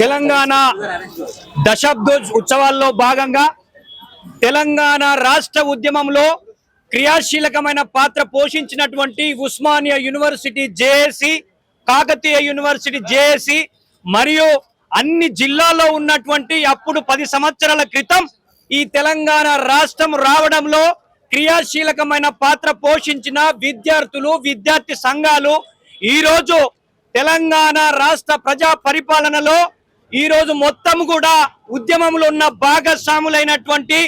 తెలంగాణ దశాబ్దోజ్ ఉత్సవాల్లో భాగంగా తెలంగాణ రాష్ట్ర ఉద్యమంలో క్రియాశీలకమైన పాత్ర పోషించినటువంటి Osmania university JAC Kakatiya university JAC మరియు అన్ని జిల్లాల్లో ఉన్నటువంటి అప్పుడు పది సంవత్సరాల క్రితం ఈ తెలంగాణ రాష్ట్రం రావడంలో క్రియాశీలకమైన పాత్ర పోషించిన విద్యార్థులు విద్యార్థి సంఘాలు ఈరోజు తెలంగాణ రాష్ట్ర ప్రజా పరిపాలనలో ఈ రోజు మొత్తం కూడా ఉద్యమంలో ఉన్న భాగస్వాములైనటువంటి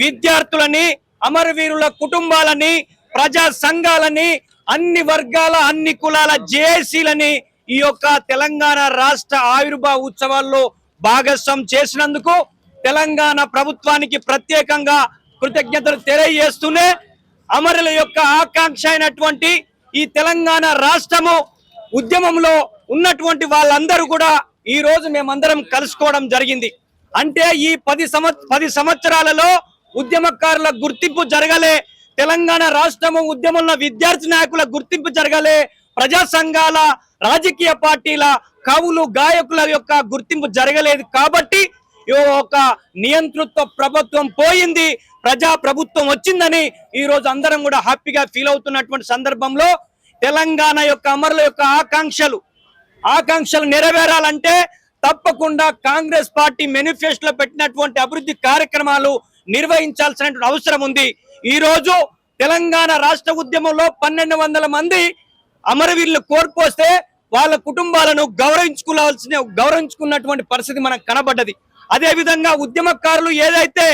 విద్యార్థులని అమరవీరుల కుటుంబాలని ప్రజా సంఘాలని అన్ని వర్గాల అన్ని కులాల జేఏసీలని ఈ యొక్క తెలంగాణ రాష్ట్ర ఆవిర్భావ ఉత్సవాల్లో భాగస్వాం చేసినందుకు తెలంగాణ ప్రభుత్వానికి ప్రత్యేకంగా కృతజ్ఞతలు తెలియజేస్తూనే అమరుల యొక్క ఆకాంక్ష అయినటువంటి ఈ తెలంగాణ రాష్ట్రము ఉద్యమంలో ఉన్నటువంటి వాళ్ళందరూ కూడా ఈ రోజు మేమందరం కలుసుకోవడం జరిగింది. అంటే ఈ పది సంవ పది సంవత్సరాలలో ఉద్యమకారుల గుర్తింపు జరగలే. తెలంగాణ రాష్ట్రము ఉద్యమంలో విద్యార్థి నాయకుల గుర్తింపు జరగలే. ప్రజా సంఘాల రాజకీయ పార్టీల కవులు గాయకుల యొక్క గుర్తింపు జరగలేదు కాబట్టి ఈ ఒక నియంతృత్వ ప్రభుత్వం పోయింది. ప్రజా ప్రభుత్వం వచ్చిందని ఈ రోజు అందరం కూడా హ్యాపీగా ఫీల్ అవుతున్నటువంటి సందర్భంలో తెలంగాణ యొక్క అమరుల యొక్క ఆకాంక్షలు ఆకాంక్షలు నెరవేరాలంటే తప్పకుండా కాంగ్రెస్ పార్టీ మేనిఫెస్టోలో పెట్టినటువంటి అభివృద్ధి కార్యక్రమాలు నిర్వహించాల్సినటువంటి అవసరం ఉంది. ఈ రోజు తెలంగాణ రాష్ట్ర ఉద్యమంలో పన్నెండు వందల మంది అమరవీరులు కోల్పోస్తే వాళ్ళ కుటుంబాలను గౌరవించుకోవాల్సిన గౌరవించుకున్నటువంటి పరిస్థితి మనకు కనబడ్డది. అదే విధంగా ఉద్యమకారులు ఏదైతే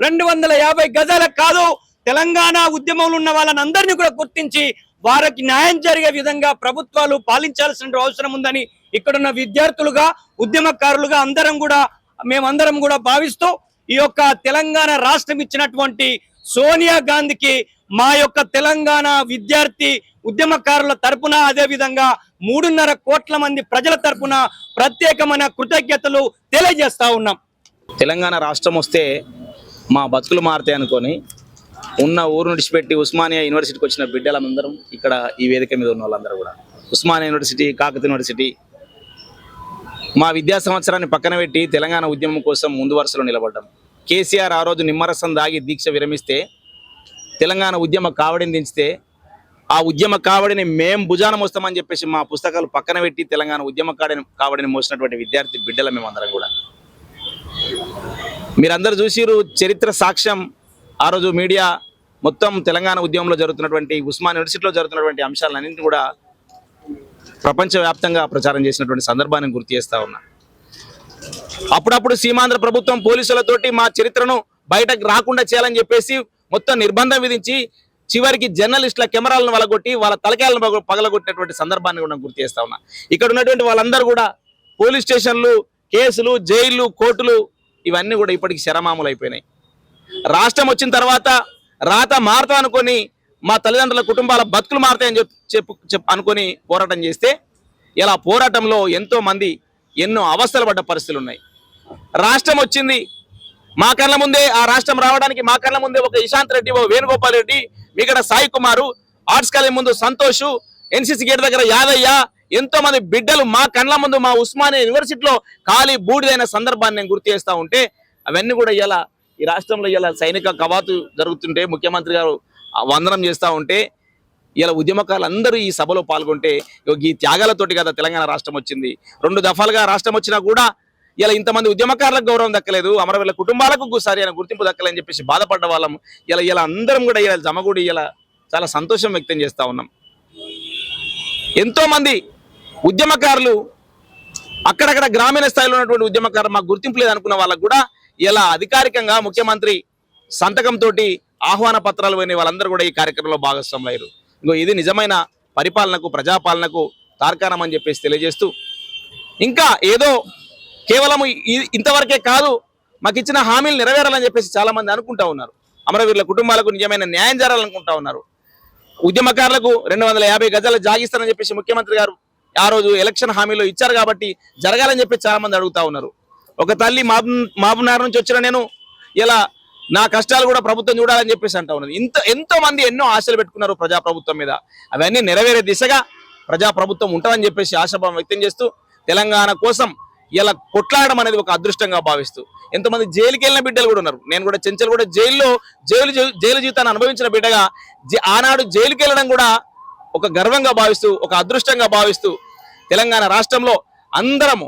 రెండు వందల యాభై గజాల కాదు తెలంగాణ ఉద్యమంలో ఉన్న వాళ్ళని అందరినీ కూడా గుర్తించి వారికి న్యాయం జరిగే విధంగా ప్రభుత్వాలు పాలించాల్సిన అవసరం ఉందని ఇక్కడున్న విద్యార్థులుగా ఉద్యమకారులుగా అందరం కూడా మేమందరం కూడా భావిస్తూ ఈ యొక్క తెలంగాణ రాష్ట్రం ఇచ్చినటువంటి సోనియా గాంధీకి మా యొక్క తెలంగాణ విద్యార్థి ఉద్యమకారుల తరపున అదే విధంగా మూడున్నర కోట్ల మంది ప్రజల తరపున ప్రత్యేకమైన కృతజ్ఞతలు తెలియజేస్తా ఉన్నాం. తెలంగాణ రాష్ట్రం వస్తే మా బతుకులు మారుతాయి అనుకొని ఉన్న ఊరు విడిచిపెట్టి ఉస్మానియా యూనివర్సిటీకి వచ్చిన బిడ్డలందరం ఇక్కడ ఈ వేదిక మీద ఉన్న వాళ్ళందరూ కూడా. ఉస్మానియా యూనివర్సిటీ కాకతీయ యూనివర్సిటీ మా విద్యా సంవత్సరాన్ని పక్కన పెట్టి తెలంగాణ ఉద్యమం కోసం ముందు వరుసలో నిలబడ్డాం. కేసీఆర్ ఆ రోజు నిమ్మరసం దాగి దీక్ష విరమిస్తే తెలంగాణ ఉద్యమ కావడిని దించితే ఆ ఉద్యమ కావడిని మేం భుజాన మోస్తామని చెప్పేసి మా పుస్తకాలు పక్కన పెట్టి తెలంగాణ ఉద్యమ కాడిని కావడిని మోసినటువంటి విద్యార్థి బిడ్డల మేమందరం కూడా. మీరందరూ చూసిరు చరిత్ర సాక్ష్యం ఆ రోజు మీడియా మొత్తం తెలంగాణ ఉద్యమంలో జరుగుతున్నటువంటి ఉస్మాన్ యూనివర్సిటీలో జరుగుతున్నటువంటి అంశాలన్నింటినీ కూడా ప్రపంచవ్యాప్తంగా ప్రచారం చేసినటువంటి సందర్భాన్ని గుర్తు చేస్తా ఉన్నా. అప్పుడప్పుడు సీమాంధ్ర ప్రభుత్వం పోలీసులతోటి మా చరిత్రను బయటకు రాకుండా చేయాలని చెప్పేసి మొత్తం నిర్బంధం విధించి చివరికి జర్నలిస్టుల కెమెరాలను వలగొట్టి వాళ్ళ తలకాయలను పగలగొట్టినటువంటి సందర్భాన్ని కూడా గుర్తు చేస్తా ఉన్నా. ఇక్కడ ఉన్నటువంటి వాళ్ళందరూ కూడా పోలీస్ స్టేషన్లు కేసులు జైళ్ళు కోర్టులు ఇవన్నీ కూడా ఇప్పటికి శరమాములు అయిపోయినాయి రాష్ట్రం వచ్చిన తర్వాత రాత మారుతా అనుకొని మా తల్లిదండ్రుల కుటుంబాల బతుకులు మారుతాయని చెప్పు చెప్పు అనుకొని పోరాటం చేస్తే ఇలా పోరాటంలో ఎంతో మంది ఎన్నో అవస్థలు పడ్డ పరిస్థితులు ఉన్నాయి. రాష్ట్రం వచ్చింది. మా కళ్ళ ముందే ఆ రాష్ట్రం రావడానికి మా కళ్ళ ముందే ఒక ఇశాంత్ రెడ్డి ఓ వేణుగోపాల్ రెడ్డి మిగతా సాయి కుమారు ఆర్ట్స్ కాలేజ్ ముందు సంతోష్ ఎన్సీసీ గేట్ దగ్గర యాదయ్య ఎంతో మంది బిడ్డలు మా కళ్ళ ముందు మా ఉస్మానియా యూనివర్సిటీలో ఖాళీ బూడిదైన సందర్భాన్ని నేను గుర్తు ఉంటే అవన్నీ కూడా ఇలా ఈ రాష్ట్రంలో ఇలా సైనిక కవాతు జరుగుతుంటే ముఖ్యమంత్రి గారు వందనం చేస్తా ఉంటే ఇలా ఉద్యమకారులు అందరూ ఈ సభలో పాల్గొంటే ఈ త్యాగాలతోటి కదా తెలంగాణ రాష్ట్రం వచ్చింది. రెండు దఫాలుగా రాష్ట్రం వచ్చినా కూడా ఇలా ఇంతమంది ఉద్యమకారులకు గౌరవం దక్కలేదు అమరవీళ్ళ కుటుంబాలకు సరైన గుర్తింపు దక్కలేని చెప్పేసి బాధపడ్డ వాళ్ళం. ఇలా ఇలా అందరం కూడా ఇలా జమగూడి ఇలా చాలా సంతోషం వ్యక్తం చేస్తూ ఉన్నాం. ఎంతోమంది ఉద్యమకారులు అక్కడక్కడ గ్రామీణ స్థాయిలో ఉన్నటువంటి ఉద్యమకారులు మాకు గుర్తింపు లేదనుకున్న వాళ్ళకు కూడా ఇలా అధికారికంగా ముఖ్యమంత్రి సంతకంతో ఆహ్వాన పత్రాలు పోయిన వాళ్ళందరూ కూడా ఈ కార్యక్రమంలో భాగస్వాములయ్యారు. ఇంకో ఇది నిజమైన పరిపాలనకు ప్రజాపాలనకు తార్కాణం అని చెప్పేసి తెలియజేస్తూ ఇంకా ఏదో కేవలం ఇంతవరకే కాదు మాకు ఇచ్చిన హామీలు నెరవేరాలని చెప్పేసి చాలా మంది అనుకుంటా ఉన్నారు. అమరవీరుల కుటుంబాలకు నిజమైన న్యాయం జరగాలనుకుంటా ఉన్నారు. ఉద్యమకారులకు రెండు వందల యాభై గజాలు జాగిస్తారని చెప్పేసి ముఖ్యమంత్రి గారు ఆ రోజు ఎలక్షన్ హామీలో ఇచ్చారు కాబట్టి జరగాలని చెప్పి చాలా మంది అడుగుతా ఉన్నారు. ఒక తల్లి మాబ్ మాబునార్ నుంచి వచ్చిన నేను ఇలా నా కష్టాలు కూడా ప్రభుత్వం చూడాలని చెప్పేసి అంటా ఉన్నది. ఇంత ఎంతో మంది ఎన్నో ఆశలు పెట్టుకున్నారు ప్రజా ప్రభుత్వం మీద. అవన్నీ నెరవేరే దిశగా ప్రజా ప్రభుత్వం ఉంటుందని చెప్పేసి ఆశాభావం వ్యక్తం చేస్తూ తెలంగాణ కోసం ఇలా కొట్లాడడం అనేది ఒక అదృష్టంగా భావిస్తూ ఎంతమంది జైలుకి వెళ్ళిన బిడ్డలు కూడా ఉన్నారు. నేను కూడా చెంచలు కూడా జైల్లో జైలు జైలు జీవితాన్ని అనుభవించిన బిడ్డగా ఆనాడు జైలుకి వెళ్ళడం కూడా ఒక గర్వంగా భావిస్తూ ఒక అదృష్టంగా భావిస్తూ తెలంగాణ రాష్ట్రంలో అందరము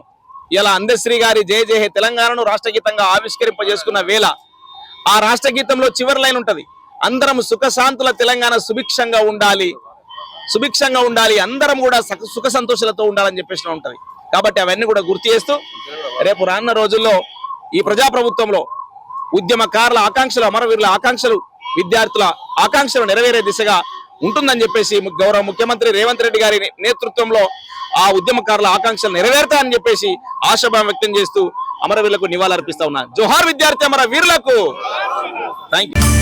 ఇలా అందశ్రీ గారి జయ జయ హే తెలంగాణను రాష్ట్ర గీతంగా ఆవిష్కరింపజేసుకున్న వేళ ఆ రాష్ట్ర గీతంలో చివరి లైన్ ఉంటది. అందరం సుఖశాంతుల తెలంగాణ సుభిక్షంగా ఉండాలి. సుభిక్షంగా ఉండాలి. అందరం కూడా సుఖ సంతోషాలతో ఉండాలని చెప్పేసి ఉంటుంది. కాబట్టి అవన్నీ కూడా గుర్తు చేస్తూ రేపు రానున్న రోజుల్లో ఈ ప్రజాప్రభుత్వంలో ఉద్యమకారుల ఆకాంక్షలు అమరవీరుల ఆకాంక్షలు విద్యార్థుల ఆకాంక్షలు నెరవేరే దిశగా ఉంటుందని చెప్పేసి గౌరవ ముఖ్యమంత్రి రేవంత్ రెడ్డి గారి నేతృత్వంలో ఆ ఉద్యమకారుల ఆకాంక్షలు నెరవేరుతాయని చెప్పేసి ఆశాభావం వ్యక్తం చేస్తూ అమరవీరులకు నివాళులర్పిస్తా ఉన్నా. జోహార్ విద్యార్థి అమర వీరులకు థ్యాంక్ యూ